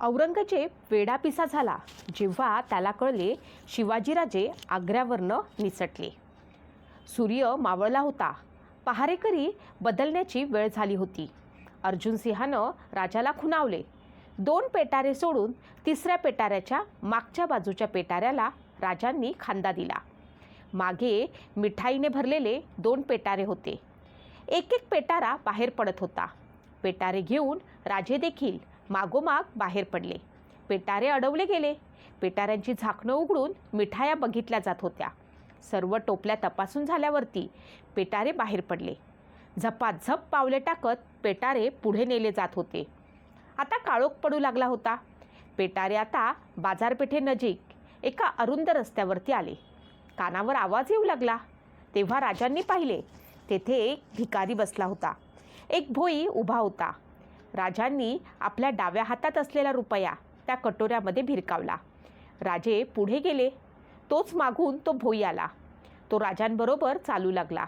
औरंगजेब वेडापिसा झाला जेव्हा त्याला कळले शिवाजीराजे आग्र्यावरनं निसटले. सूर्य मावळला होता. पहारेकरी बदलण्याची वेळ झाली होती. अर्जुन सिंहानं राजाला खुणावले. दोन पेटारे सोडून तिसऱ्या पेटाऱ्याच्या मागच्या बाजूच्या पेटाऱ्याला राजांनी खांदा दिला. मागे मिठाईने भरलेले दोन पेटारे होते. एक एक पेटारा बाहेर पडत होता. पेटारे घेऊन राजे देखील मागोमाग बाहेर पडले. पेटारे अडवले गेले. पेटाऱ्यांची झाकणं उघडून मिठाया बघितल्या जात होत्या. सर्व टोपल्या तपासून झाल्यावरती पेटारे बाहेर पडले. झपाझप पावले टाकत पेटारे पुढे नेले जात होते. आता काळोख पडू लागला होता. पेटारे आता बाजारपेठेनजीक एका अरुंद रस्त्यावरती आले. कानावर आवाज येऊ लागला. तेव्हा राजांनी पाहिले तेथे एक भिकारी बसला होता. एक भोई उभा होता. राजांनी आपल्या डाव्या हातात असलेला रुपया त्या कटोऱ्यामध्ये भिरकावला. राजे पुढे गेले. तोच मागून तो भोई आला. तो राजांबरोबर चालू लागला.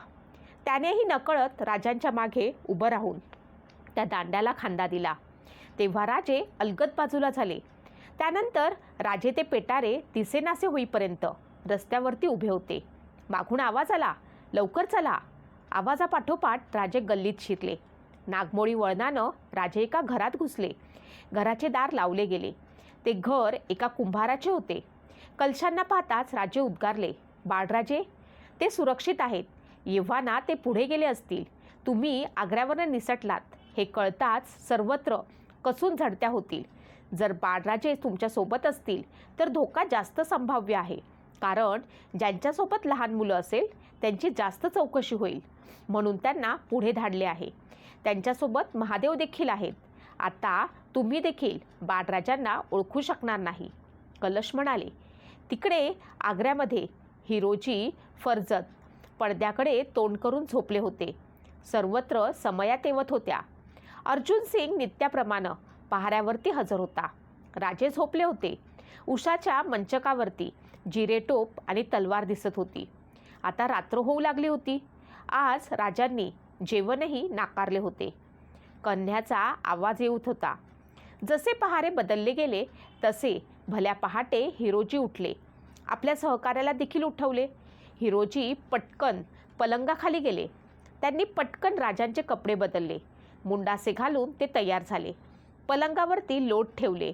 त्यानेही नकळत राजांच्या मागे उभं राहून त्या दांड्याला खांदा दिला. तेव्हा राजे अलगद बाजूला झाले. त्यानंतर राजे ते पेटारे दिसेनासे होईपर्यंत रस्त्यावरती उभे होते. मागून आवाज आला. लवकर चला. आवाजापाठोपाठ राजे गल्लीत शिरले. नागमोळी वळणानं राजे एका घरात घुसले. घराचे दार लावले गेले. ते घर एका कुंभाराचे होते. कलशांना पाहताच राजे उद्गारले बाळराजे ते सुरक्षित आहेत. येव्हाना ते पुढे गेले असतील. तुम्ही आग्र्यावरनं निसटलात. हे कळताच सर्वत्र कसून झडत्या होतील. जर बाळराजे तुमच्यासोबत असतील तर धोका जास्त संभाव्य आहे. कारण ज्यांच्यासोबत लहान मुलं असेल त्यांची जास्त चौकशी होईल. म्हणून त्यांना पुढे धाडले आहे. त्यांच्यासोबत महादेव देखील आहेत. आता तुम्ही देखील बाळराजांना ओळखू शकणार नाही. कलश म्हणाले तिकडे आग्र्यामध्ये हिरोजी फर्जत पडद्याकडे तोंड करून झोपले होते. सर्वत्र समयात येवत होत्या. अर्जुन सिंग नित्याप्रमाणे पहाऱ्यावरती हजर होता. राजे झोपले होते. उषाच्या मंचकावरती जिरेटोप आणि तलवार दिसत होती. आता रात्र होऊ लागली होती. आज राजांनी जेवणही नाकारले होते. कन्ह्याचा आवाज येऊत होता. जसे पहारे बदलले गेले तसे भल्या पहाटे हिरोजी उठले. आपल्या सहकार्याला देखील उठवले. हिरोजी पटकन पलंगाखाली गेले. त्यांनी पटकन राजांचे कपडे बदलले. मुंडासे घालून ते तयार झाले. पलंगावरती लोट ठेवले.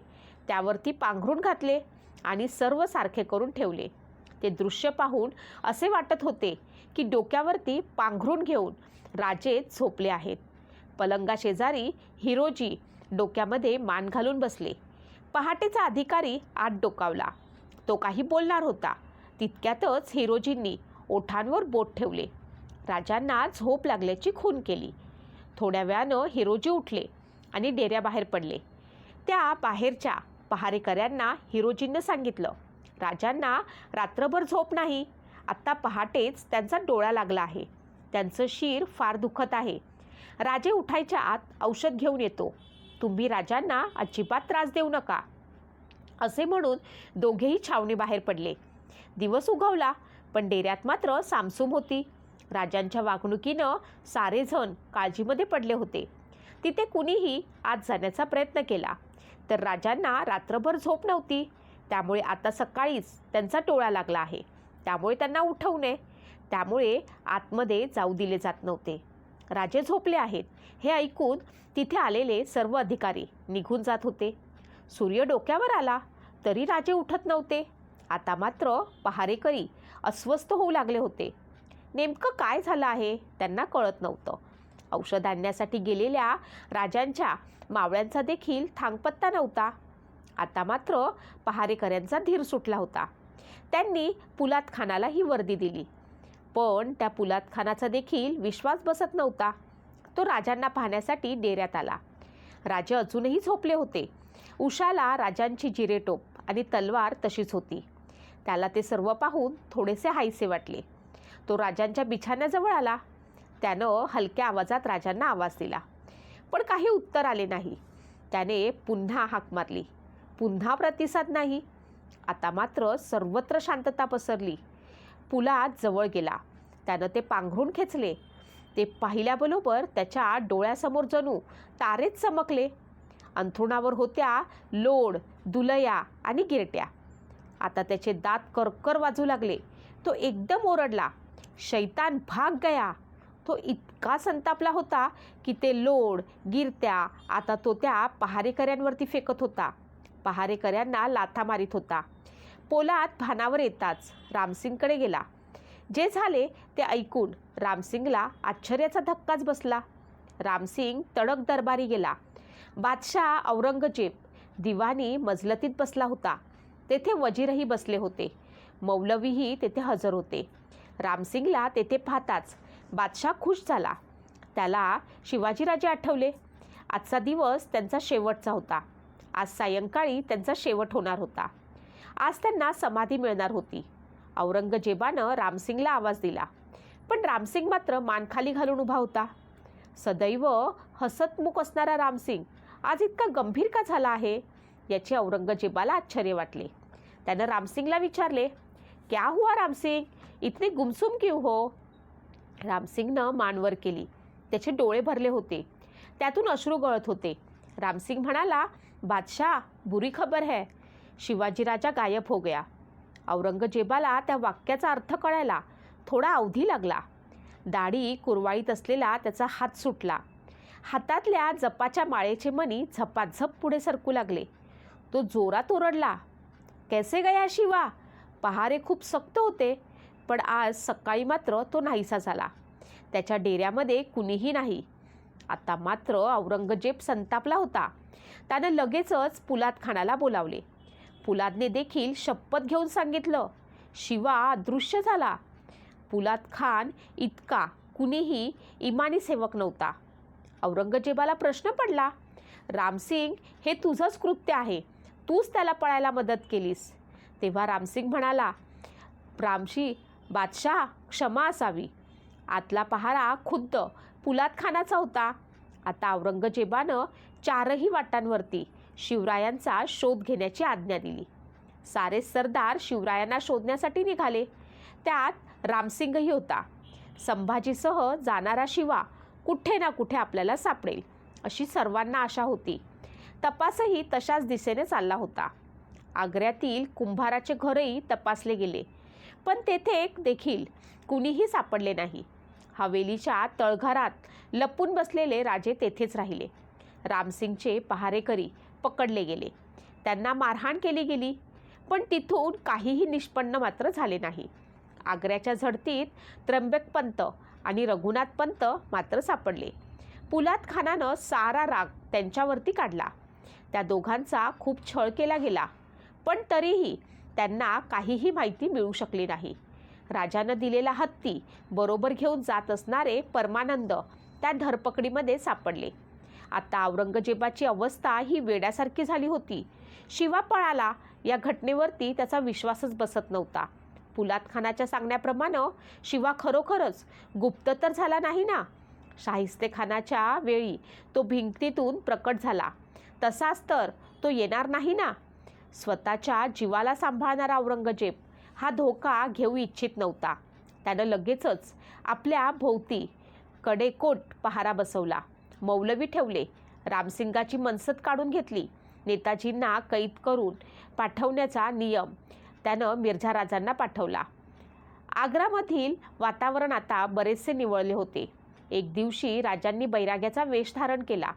त्यावरती पांघरून घातले. आणि सर्व सारखे करून ठेवले. ते दृश्य पाहून असे वाटत होते की डोक्यावरती पांघरून घेऊन राजे झोपले आहेत. पलंगा शेजारी हिरोजी डोक्यामध्ये मान घालून बसले. पहाटेचा अधिकारी आत डोकावला. तो काही बोलणार होता. तितक्यातच हिरोजींनी ओठांवर बोट ठेवले. राजांना झोप लागल्याची खून केली. थोड्या वेळानं हिरोजी उठले आणि डेऱ्याबाहेर पडले. त्या बाहेरच्या पहारेकऱ्यांना हिरोजींनं सांगितलं. राजांना रात्रभर झोप नाही. आत्ता पहाटेच त्यांचा डोळा लागला आहे. त्यांचं शिर फार दुखत आहे. राजे उठायच्या आत औषध घेऊन येतो. तुम्ही राजांना अजिबात त्रास देऊ नका. असे म्हणून दोघेही छावणी बाहेर पडले. दिवस उगवला पण डेऱ्यात मात्र सामसूम होती. राजांच्या वागणुकीनं सारेजण काळजीमध्ये पडले होते. तिथे कुणीही आत जाण्याचा प्रयत्न केला. तर राजांना रात्रभर झोप नव्हती. त्यामुळे आता सकाळीच त्यांचा टोळा लागला आहे. त्यामुळे त्यांना उठवणे. त्यामुळे आतमध्ये जाऊ दिले जात नव्हते. राजे झोपले आहेत. हे ऐकून तिथे आलेले सर्व अधिकारी निघून जात होते. सूर्य डोक्यावर आला तरी राजे उठत नव्हते. आता मात्र पहारेकरी अस्वस्थ होऊ लागले होते. नेमकं काय झालं आहे त्यांना कळत नव्हतं. औषध आणण्यासाठी गेलेल्या राजांच्या मावळ्यांचा देखील थांगपत्ता नव्हता. आता मात्र पहारेकऱ्यांचा धीर सुटला होता. त्यांनी पुलात खानाला ही वर्दी दिली. पण त्या पुलात खानाचा देखील विश्वास बसत नव्हता. तो राजांना पाहण्यासाठी डेऱ्यात आला. राजे अजूनही झोपले होते. उषाला राजांची जिरेटोप आणि तलवार तशीच होती. त्याला ते सर्व पाहून थोडेसे हायसे वाटले. तो राजांच्या बिछाण्याजवळ आला. त्यानं हलक्या आवाजात राजांना आवाज दिला. पण काही उत्तर आले नाही. त्याने पुन्हा हाक मारली. पुन्हा प्रतिसाद नाही. आता मात्र सर्वत्र शांतता पसरली. पुलात जवळ गेला. त्यानं ते पांघरून खेचले. ते पाहिल्याबरोबर त्याच्या डोळ्यासमोर जणू तारेच चमकले. अंथरुणावर होत्या लोड दुलया आणि गिरट्या. आता त्याचे दात करकर वाजू लागले. तो एकदम ओरडला. शैतान भाग गया. तो इतका संतापला होता की ते लोड गिरत्या आता तो त्या पहारेकऱ्यांवरती फेकत होता. पहारेकऱ्यांना लाथा मारित होता. पोलाद भानावर येताच रामसिंगकडे गेला. जे झाले ते ऐकून रामसिंगला आश्चर्याचा धक्काच बसला. रामसिंग तडक दरबारी गेला. बादशाह औरंगजेब दिवाणी मजलतीत बसला होता. तेथे वजीरही बसले होते. मौलवीही तेथे हजर होते. रामसिंगला तेथे पाहताच बादशाह खुश झाला. त्याला शिवाजीराजे आठवले. आजचा दिवस त्यांचा शेवटचा होता. आज सायंकाळी त्यांचा शेवट होणार होता. आज त्यांना समाधी मिळणार होती. औरंगजेबानं रामसिंगला आवाज दिला. पण रामसिंग मात्र मानखाली घालून उभा होता. सदैव हसतमुख असणारा रामसिंग आज इतका गंभीर का झाला आहे? याचे औरंगजेबाला आश्चर्य वाटले. त्यानं रामसिंगला विचारले क्या हुआ रामसिंग? इतने गुमसुम क्यों हो? रामसिंगनं मानवर केली. त्याचे डोळे भरले होते. त्यातून अश्रू गळत होते. रामसिंग म्हणाला बादशाह बुरी खबर है. शिवाजी राजा गायब हो गया. औरंगजेबाला त्या वाक्याचा अर्थ कळायला थोडा अवधी लागला. दाढी कुरवाळीत असलेला त्याचा हात सुटला. हातातल्या जपाच्या माळेचे मणी झपाझप पुढे सरकू लागले. तो जोरात ओरडला कैसे गया शिवा? पहारे खूप सक्त होते. पण आज सकाळी मात्र तो नाहीसा झाला. त्याच्या डेऱ्यामध्ये कुणीही नाही. आता मात्र औरंगजेब संतापला होता. त्यानं लगेचच पुलाद खानाला बोलावले. पुलादने देखील शपथ घेऊन सांगितलं. शिवा अदृश्य झाला. पुलाद खान इतका कुणीही इमानी सेवक नव्हता. औरंगजेबाला प्रश्न पडला रामसिंग हे तुझंच कृत्य आहे. तूच त्याला पळायला मदत केलीस. तेव्हा रामसिंग म्हणाला रामशी बादशाह क्षमा असावी. आतला पहारा खुद्द पुलात खानाचा होता. आता औरंगजेबानं चारही वाटांवरती शिवरायांचा शोध घेण्याची आज्ञा दिली. सारे सरदार शिवरायांना शोधण्यासाठी निघाले. त्यात रामसिंगही होता. संभाजीसह जाणारा शिवा कुठे ना कुठे आपल्याला सापडेल अशी सर्वांना आशा होती. तपासही तशाच दिशेने चालला होता. आग्र्यातील कुंभाराचे घरही तपासले गेले. पण तेथे एक देखील कुणीही सापडले नाही. हवेलीच्या तळघरात लपून बसलेले राजे तेथेच राहिले. रामसिंगचे पहारेकरी पकडले गेले. त्यांना मारहाण केली गेली पण तिथून काहीही निष्पन्न मात्र झाले नाही. आग्र्याच्या झडतीत त्र्यंबक पंत आणि रघुनाथ पंत मात्र सापडले. पुलात खानानं सारा राग त्यांच्यावरती काढला. त्या दोघांचा खूप छळ केला गेला पण तरीही त्यांना काहीही माहिती मिळू शकली नाही. राजानं दिलेला हत्ती बरोबर घेऊन जात असणारे परमानंद त्या धरपकडीमध्ये सापडले. आता औरंगजेबाची अवस्था ही वेड्यासारखी झाली होती. शिवा पळाला या घटनेवरती त्याचा विश्वासच बसत नव्हता. पुलात खानाच्या सांगण्याप्रमाणे शिवा खरोखरच गुप्त तर झाला नाही ना? शाहिस्ते खानाच्या वेळी तो भिंतीतून प्रकट झाला. तसाच तर तो येणार नाही ना? स्वतःच्या जीवाला सांभाळणारा औरंगजेब हा धोका घेऊ इच्छित नव्हता. त्यानं लगेचच आपल्या भोवती कडेकोट पहारा बसवला. मौलवी ठेवले. रामसिंगाची मनसत काढून घेतली. नेताजींना कैद करून पाठवण्याचा नियम त्यानं मिर्झा राजांना पाठवला. आग्रामधील वातावरण आता बरेचसे निवळले होते. एक दिवशी राजांनी बैराग्याचा वेश धारण केला.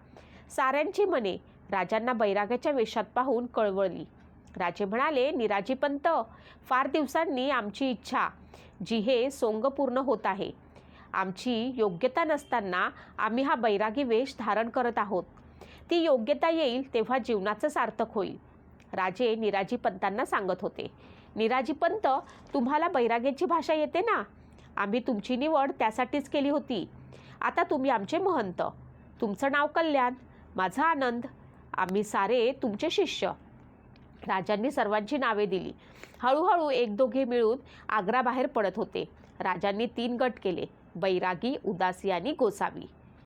साऱ्यांची मने राजांना बैराग्याच्या वेशात पाहून कळवळली. राजे म्हणाले निराजीपंत फार दिवसांनी आमची इच्छा जी हे सोंग पूर्ण होत आहे. आमची योग्यता नसताना आम्ही हा बैरागी वेश धारण करत आहोत. ती योग्यता येईल तेव्हा जीवनाचं सार्थक होईल. राजे निराजी पंतांना सांगत होते निराजी पंत तुम्हाला बैराग्याची भाषा येते ना? आम्ही तुमची निवड त्यासाठीच केली होती. आता तुम्ही आमचे महंत. तुमचं नाव कल्याण माझा आनंद. आम्ही सारे तुमचे शिष्य. राजांनी सर्वांची नावे दिली. हळूहळू एक दोघे मिळून आग्राबाहेर पडत होते. राजांनी तीन गट केले. बैरागी उदासी आणि गोसावी.